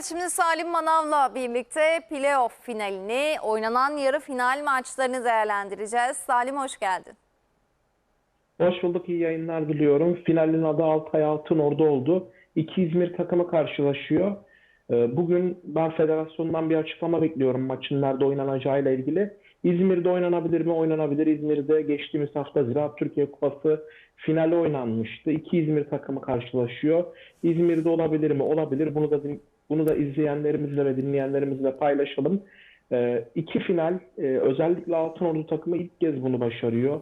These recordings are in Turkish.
Evet şimdi Salim Manav'la birlikte playoff finalini, oynanan yarı final maçlarını değerlendireceğiz. Salim hoş geldin. Hoş bulduk, iyi yayınlar diliyorum. Finalin adı Altay Altınordu oldu. İki İzmir takımı karşılaşıyor. Ee, Bugün ben federasyondan bir açıklama bekliyorum maçın nerede oynanacağıyla ilgili. İzmir'de oynanabilir mi? Oynanabilir. İzmir'de geçtiğimiz hafta Ziraat Türkiye Kupası finali oynanmıştı. İki İzmir takımı karşılaşıyor. İzmir'de olabilir mi? Olabilir. Bunu da bunu da izleyenlerimizle ve dinleyenlerimizle paylaşalım. Ee, iki final, e, özellikle Altınordu takımı ilk kez bunu başarıyor.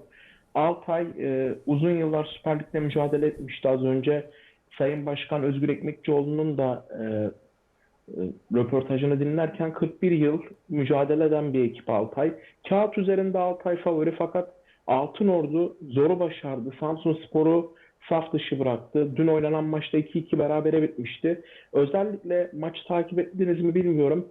Altay e, uzun yıllar Süper Lig'de mücadele etmişti az önce. Sayın Başkan Özgür Ekmekçioğlu'nun da e, e, röportajını dinlerken 41 yıl mücadele eden bir ekip Altay. Kağıt üzerinde Altay favori fakat Altınordu zoru başardı. Samsun Spor'u saf dışı bıraktı. Dün oynanan maçta 2-2 berabere bitmişti. Özellikle maçı takip ettiniz mi bilmiyorum.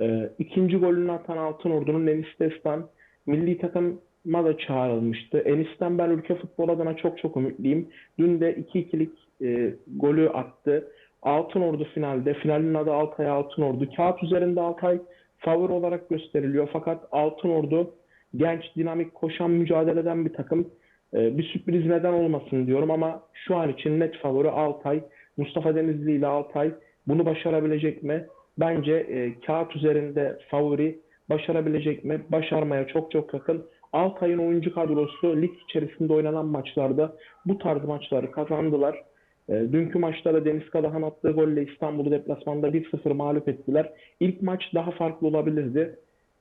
E, ikinci golünü atan Altınordu'nun Enis Destan milli takıma da çağrılmıştı. Enis'ten ben ülke futbol adına çok çok ümitliyim. Dün de 2-2'lik e, golü attı. Altınordu finalde. Finalin adı Altay Altınordu. Kağıt üzerinde Altay favori olarak gösteriliyor. Fakat Altınordu genç, dinamik, koşan, mücadele eden bir takım. Ee, bir sürpriz neden olmasın diyorum ama şu an için net favori Altay. Mustafa Denizli ile Altay bunu başarabilecek mi? Bence e, kağıt üzerinde favori başarabilecek mi? Başarmaya çok çok yakın. Altay'ın oyuncu kadrosu lig içerisinde oynanan maçlarda bu tarz maçları kazandılar. E, dünkü maçta da Deniz Kadahan attığı golle İstanbul'u deplasmanda 1-0 mağlup ettiler. İlk maç daha farklı olabilirdi.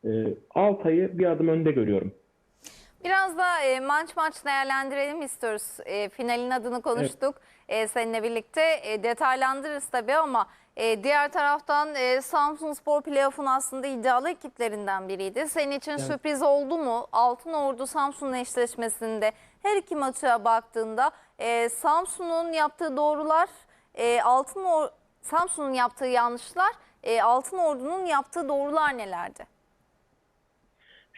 E, Altay'ı bir adım önde görüyorum. Biraz da e, maç maç değerlendirelim istiyoruz. E, finalin adını konuştuk e, seninle birlikte. E, detaylandırırız tabii ama e, diğer taraftan e, Samsun Spor playoff'un aslında iddialı ekiplerinden biriydi. Senin için sürpriz oldu mu? Altınordu Samsun eşleşmesinde her iki maça baktığında e, Samsun'un yaptığı doğrular, e, Altınor Samsun'un yaptığı yanlışlar, e, Altınordu'nun yaptığı doğrular nelerdi?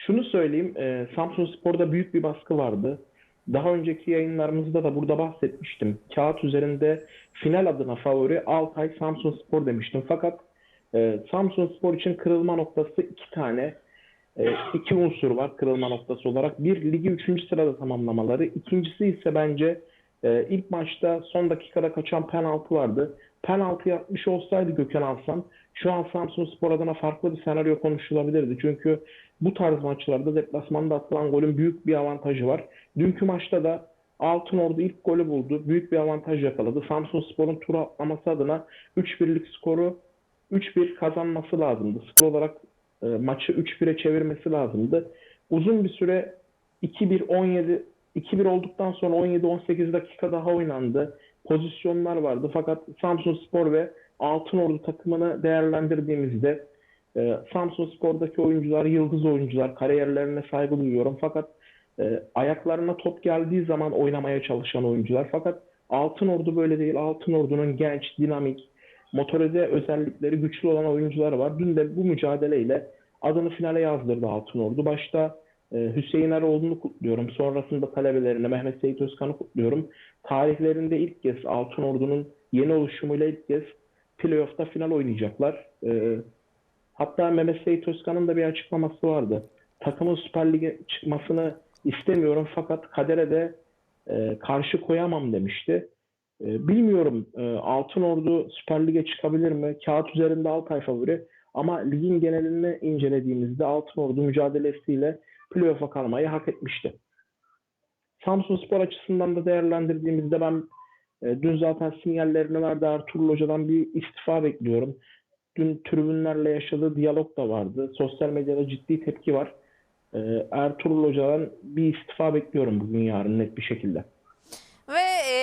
Şunu söyleyeyim, e, Samsun Spor'da büyük bir baskı vardı. Daha önceki yayınlarımızda da burada bahsetmiştim. Kağıt üzerinde final adına favori Altay Samsun Spor demiştim. Fakat e, Samsun Spor için kırılma noktası iki tane. E, iki unsur var kırılma noktası olarak. Bir, ligi üçüncü sırada tamamlamaları. İkincisi ise bence e, ilk maçta son dakikada kaçan penaltı vardı. Penaltı yapmış olsaydı Gökhan Alsan şu an Samsun Spor adına farklı bir senaryo konuşulabilirdi. Çünkü bu tarz maçlarda deplasmanda atılan golün büyük bir avantajı var. Dünkü maçta da Altınordu ilk golü buldu. Büyük bir avantaj yakaladı. Samsun Spor'un tur atlaması adına 3-1'lik skoru 3-1 kazanması lazımdı. Skor olarak e, maçı 3-1'e çevirmesi lazımdı. Uzun bir süre 2-1 17 2-1 olduktan sonra 17-18 dakika daha oynandı. Pozisyonlar vardı. Fakat Samsun Spor ve Altınordu takımını değerlendirdiğimizde e, Samsun Spor'daki oyuncular yıldız oyuncular. Kariyerlerine saygı duyuyorum. Fakat e, ayaklarına top geldiği zaman oynamaya çalışan oyuncular. Fakat Altınordu böyle değil. Altınordu'nun genç, dinamik, motorize özellikleri güçlü olan oyuncular var. Dün de bu mücadeleyle adını finale yazdırdı Altınordu. Başta e, Hüseyin Eroğlu'nu kutluyorum. Sonrasında talebelerini Mehmet Seyit Özkan'ı kutluyorum. Tarihlerinde ilk kez Altınordu'nun yeni oluşumuyla ilk kez playoff'ta final oynayacaklar. E, hatta Mehmet Seyit Özkan'ın da bir açıklaması vardı. Takımın Süper Lig'e çıkmasını istemiyorum fakat kadere de e, karşı koyamam demişti. E, bilmiyorum e, Altınordu Süper Lig'e çıkabilir mi? Kağıt üzerinde Altay favori ama ligin genelini incelediğimizde Altınordu mücadelesiyle playoff'a kalmayı hak etmişti. Samsun Spor açısından da değerlendirdiğimizde ben e, dün zaten sinyallerini verdi Ertuğrul Hoca'dan bir istifa bekliyorum. Dün tribünlerle yaşadığı diyalog da vardı. Sosyal medyada ciddi tepki var. E, Ertuğrul Hoca'dan bir istifa bekliyorum bugün yarın net bir şekilde. Ve e,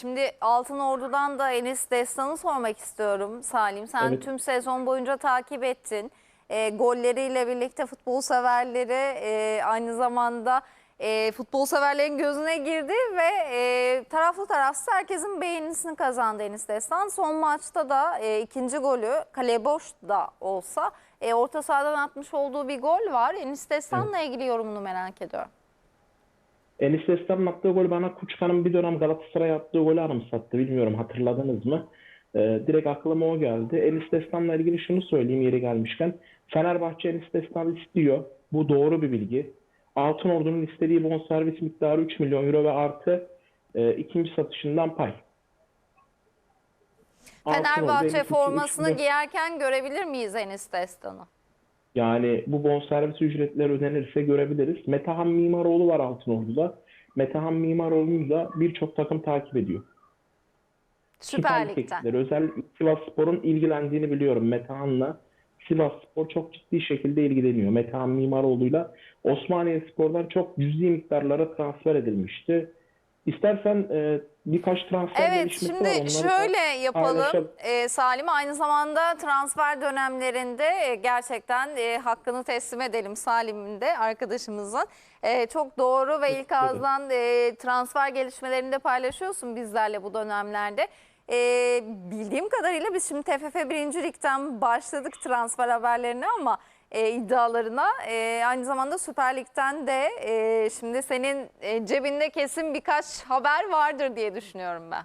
şimdi Altın Ordu'dan da Enis Destan'ı sormak istiyorum Salim. Sen Evet. tüm sezon boyunca takip ettin. E, golleriyle birlikte futbol severleri e, aynı zamanda e, futbol severlerin gözüne girdi ve e, taraflı tarafsız herkesin beğenisini kazandı Enis Destan. Son maçta da e, ikinci golü kale boş da olsa e, orta sahadan atmış olduğu bir gol var. Enis Destan'la ilgili yorumunu merak ediyorum. Enis Destan'ın attığı gol bana Kuşkan'ın bir dönem Galatasaray'a attığı golü anımsattı. Bilmiyorum hatırladınız mı? Ee, direkt aklıma o geldi. Enis Destan'la ilgili şunu söyleyeyim yeri gelmişken. Fenerbahçe Enis Destan istiyor. Bu doğru bir bilgi. Altınordu'nun istediği bonservis miktarı 3 milyon euro ve artı e, ikinci satışından pay. Fenerbahçe formasını 3 milyon- giyerken görebilir miyiz Enis Destan'ı? Yani bu bonservis ücretleri ödenirse görebiliriz. Metehan Mimaroğlu var Altınordu'da. Metehan Mimaroğlu'nu da birçok takım takip ediyor. Süper Lig Lig'den. özellikle Sivasspor'un ilgilendiğini biliyorum Metehan'la. Sivasspor çok ciddi şekilde ilgileniyor. Metehan Mimaroğlu'yla Osmaniye Spor'dan çok cüzi miktarlara transfer edilmişti. İstersen e, birkaç transfer Evet şimdi var. Şöyle yapalım. Ee, Salim aynı zamanda transfer dönemlerinde e, gerçekten e, hakkını teslim edelim Salim'in de arkadaşımızın. E, çok doğru ve ilk ağızdan e, transfer gelişmelerini de paylaşıyorsun bizlerle bu dönemlerde. E, bildiğim kadarıyla biz şimdi TFF 1. Lig'den başladık transfer haberlerine ama e, iddialarına. E, aynı zamanda Süper Lig'den de e, şimdi senin e, cebinde kesin birkaç haber vardır diye düşünüyorum ben.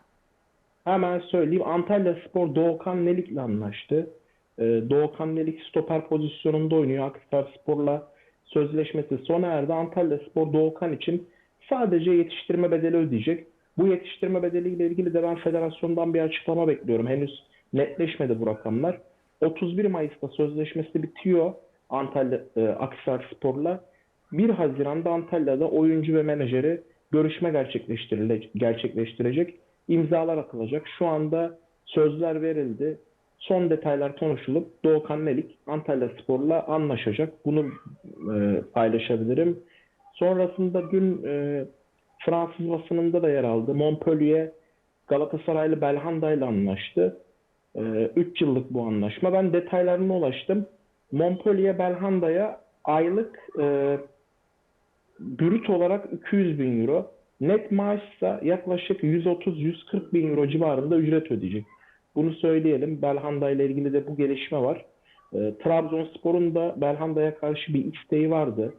Hemen söyleyeyim. Antalya Spor Doğukan Nelik'le anlaştı. Ee, Doğukan Nelik stoper pozisyonunda oynuyor. Akhisar Spor'la sözleşmesi sona erdi. Antalya Spor Doğukan için sadece yetiştirme bedeli ödeyecek. Bu yetiştirme bedeliyle ilgili de ben federasyondan bir açıklama bekliyorum. Henüz netleşmedi bu rakamlar. 31 Mayıs'ta sözleşmesi bitiyor Antalya e, Akhisar Spor'la. 1 Haziran'da Antalya'da oyuncu ve menajeri görüşme gerçekleştirilecek, gerçekleştirecek. imzalar atılacak. Şu anda sözler verildi. Son detaylar konuşulup Doğukan Melik Antalya Spor'la anlaşacak. Bunu e, paylaşabilirim. Sonrasında dün e, Fransız basınında da yer aldı. Montpellier Galatasaraylı Belhanda ile anlaştı. 3 yıllık bu anlaşma. Ben detaylarına ulaştım. Montpellier Belhanda'ya aylık e, brüt olarak 200 bin euro, net maaşsa yaklaşık 130-140 bin euro civarında ücret ödeyecek. Bunu söyleyelim. Belhanda ile ilgili de bu gelişme var. E, Trabzonspor'un da Belhanda'ya karşı bir isteği vardı.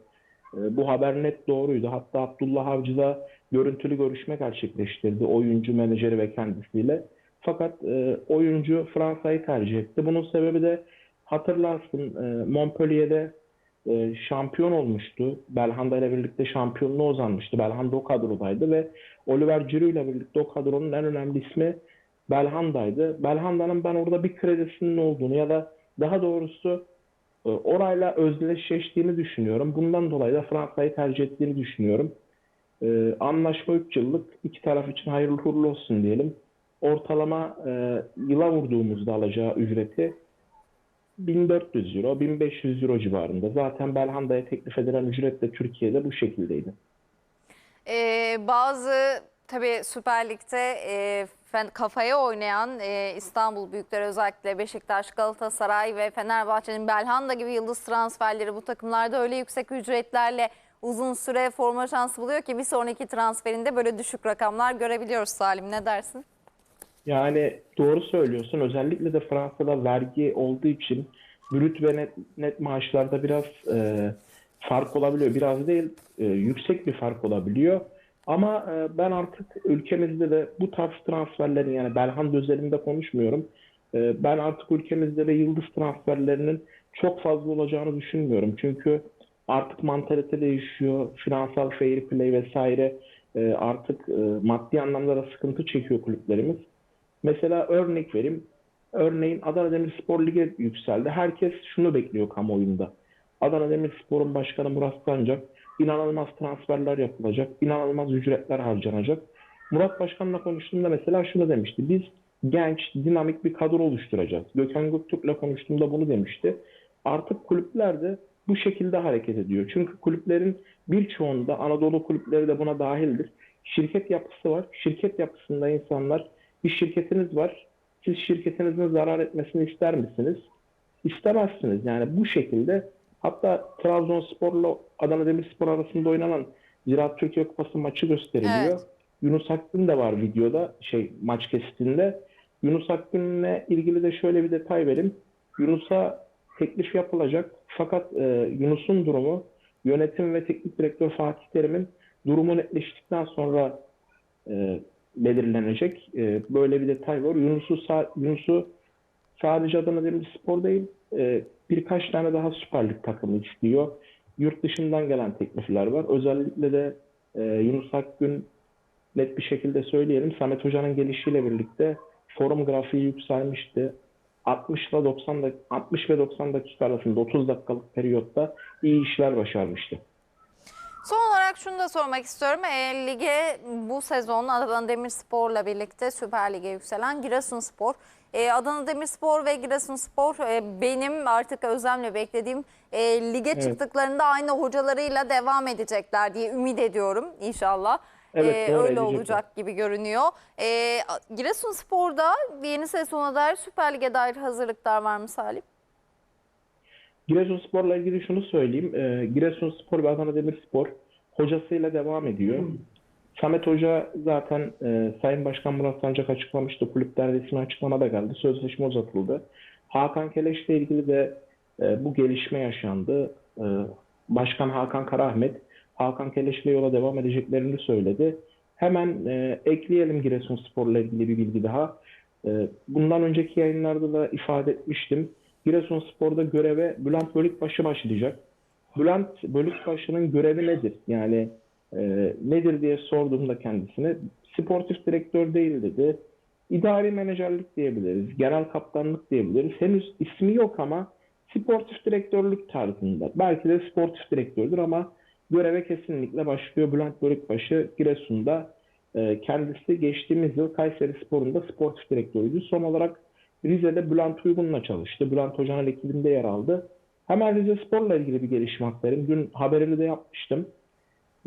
E, bu haber net doğruydu. Hatta Abdullah Avcı görüntülü görüşme gerçekleştirdi oyuncu, menajeri ve kendisiyle. Fakat e, oyuncu Fransa'yı tercih etti. Bunun sebebi de hatırlarsın e, Montpellier'de e, şampiyon olmuştu. Belhanda ile birlikte şampiyonluğa uzanmıştı. Belhanda o kadrodaydı ve Oliver Giroud ile birlikte o kadronun en önemli ismi Belhanda'ydı. Belhanda'nın ben orada bir kredisinin olduğunu ya da daha doğrusu orayla özdeşleştiğini düşünüyorum. Bundan dolayı da Fransa'yı tercih ettiğini düşünüyorum. E, anlaşma 3 yıllık. iki taraf için hayırlı uğurlu olsun diyelim. Ortalama e, yıla vurduğumuzda alacağı ücreti 1400 euro, 1500 euro civarında. Zaten Belhanda'ya teklif edilen ücret de Türkiye'de bu şekildeydi. Ee, bazı tabii Süper Lig'de e, kafaya oynayan e, İstanbul büyükleri özellikle Beşiktaş, Galatasaray ve Fenerbahçe'nin Belhanda gibi yıldız transferleri bu takımlarda öyle yüksek ücretlerle uzun süre forma şansı buluyor ki bir sonraki transferinde böyle düşük rakamlar görebiliyoruz Salim ne dersin? Yani doğru söylüyorsun. Özellikle de Fransa'da vergi olduğu için brüt ve net, net maaşlarda biraz e, fark olabiliyor. Biraz değil, e, yüksek bir fark olabiliyor. Ama e, ben artık ülkemizde de bu tarz transferlerin yani Belhanda özelinde konuşmuyorum. E, ben artık ülkemizde de yıldız transferlerinin çok fazla olacağını düşünmüyorum. Çünkü artık mantalite değişiyor. Finansal fair play vesaire e, artık e, maddi anlamda da sıkıntı çekiyor kulüplerimiz. Mesela örnek vereyim. Örneğin Adana Demirspor Lig'e yükseldi. Herkes şunu bekliyor kamuoyunda. Adana Demirspor'un başkanı Murat Sancak inanılmaz transferler yapılacak, inanılmaz ücretler harcanacak. Murat Başkan'la konuştuğumda mesela şunu demişti. Biz genç, dinamik bir kadro oluşturacağız. Gökhan Göktürk'le konuştuğumda bunu demişti. Artık kulüpler de bu şekilde hareket ediyor. Çünkü kulüplerin birçoğunda Anadolu kulüpleri de buna dahildir. Şirket yapısı var. Şirket yapısında insanlar bir şirketiniz var. Siz şirketinizin zarar etmesini ister misiniz? İstemezsiniz. Yani bu şekilde hatta Trabzonspor'la Adana Demirspor arasında oynanan Ziraat Türkiye Kupası maçı gösteriliyor. Evet. Yunus Akgün de var videoda şey maç kesitinde. Yunus Akgün'le ilgili de şöyle bir detay vereyim. Yunus'a teklif yapılacak. Fakat e, Yunus'un durumu yönetim ve teknik direktör Fatih Terim'in durumu netleştikten sonra e, belirlenecek. E, böyle bir detay var. Yunus'u Yunus'u sadece Adana Demirspor değil, e, birkaç tane daha Süper Lig takımı istiyor. Yurt dışından gelen teklifler var. Özellikle de e, Yunus Akgün net bir şekilde söyleyelim. Samet Hoca'nın gelişiyle birlikte forum grafiği yükselmişti. 60 ile 90 dak 60 ve 90 dakika arasında 30 dakikalık periyotta iyi işler başarmıştı. Son olarak şunu da sormak istiyorum. E, lige bu sezon Adana Demirspor'la birlikte Süper Lig'e yükselen Giresunspor. E, Adana Demirspor ve Giresunspor e, benim artık özlemle beklediğim e, lige çıktıklarında aynı hocalarıyla devam edecekler diye ümit ediyorum inşallah. Evet, E, doğru, öyle olacak gibi görünüyor. E, Giresunspor'da yeni sezona dair Süper Lig'e dair hazırlıklar var mı Salim? Giresunspor'la ilgili şunu söyleyeyim. Ee, Giresunspor ve Adana Demirspor hocasıyla devam ediyor. Samet Hoca zaten e, Sayın Başkan Murat Sancak açıklamıştı. Kulüpler resmi açıklamada geldi. Sözleşme uzatıldı. Hakan Keleş'le ilgili de e, bu gelişme yaşandı. E, Başkan Hakan Karahmet Hakan Keleş'le yola devam edeceklerini söyledi. Hemen e, ekleyelim Giresunspor'la ilgili bir bilgi daha. E, bundan önceki yayınlarda da ifade etmiştim. Giresunspor'da göreve Bülent Bölükbaşı başlayacak. Bülent Bölükbaşı'nın görevi nedir? Yani e, nedir diye sorduğumda kendisine sportif direktör değil dedi. İdari menajerlik diyebiliriz, genel kaptanlık diyebiliriz. Henüz ismi yok ama sportif direktörlük tarzında. Belki de sportif direktördür ama göreve kesinlikle başlıyor Bülent Bölükbaşı Giresun'da. E, kendisi geçtiğimiz yıl Kayseri Spor'unda sportif direktörüydü. Son olarak Rize'de Bülent Uygun'la çalıştı. Bülent Hoca'nın ekibinde yer aldı. Hemen Rize Spor'la ilgili bir gelişme aktarayım. Dün haberini de yapmıştım.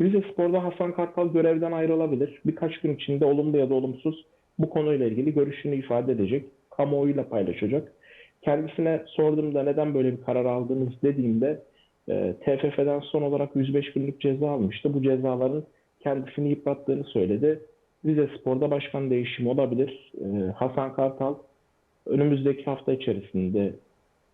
Rize Spor'da Hasan Kartal görevden ayrılabilir. Birkaç gün içinde olumlu ya da olumsuz bu konuyla ilgili görüşünü ifade edecek. Kamuoyuyla paylaşacak. Kendisine sorduğumda neden böyle bir karar aldınız dediğimde e, TFF'den son olarak 105 günlük ceza almıştı. Bu cezaların kendisini yıprattığını söyledi. Rize Spor'da başkan değişimi olabilir. E, Hasan Kartal önümüzdeki hafta içerisinde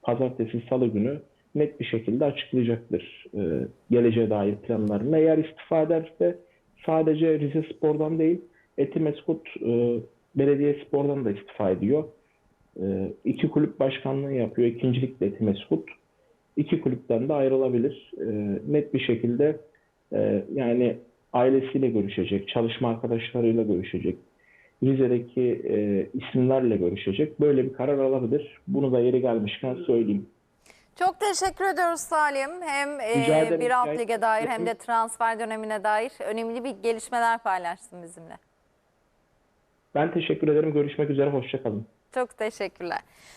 pazartesi salı günü net bir şekilde açıklayacaktır e, geleceğe dair planlarını. Eğer istifa ederse sadece Rize Spor'dan değil Etimeskut e, Belediye Spor'dan da istifa ediyor. E, iki kulüp başkanlığı yapıyor. İkincilikle Etimeskut. İki kulüpten de ayrılabilir. E, net bir şekilde e, yani ailesiyle görüşecek, çalışma arkadaşlarıyla görüşecek. Rize'deki e, isimlerle görüşecek. Böyle bir karar alabilir. Bunu da yeri gelmişken söyleyeyim. Çok teşekkür ediyoruz Salim. Hem e, bir alt lige dair hem de transfer dönemine dair önemli bir gelişmeler paylaştın bizimle. Ben teşekkür ederim. Görüşmek üzere. Hoşçakalın. Çok teşekkürler.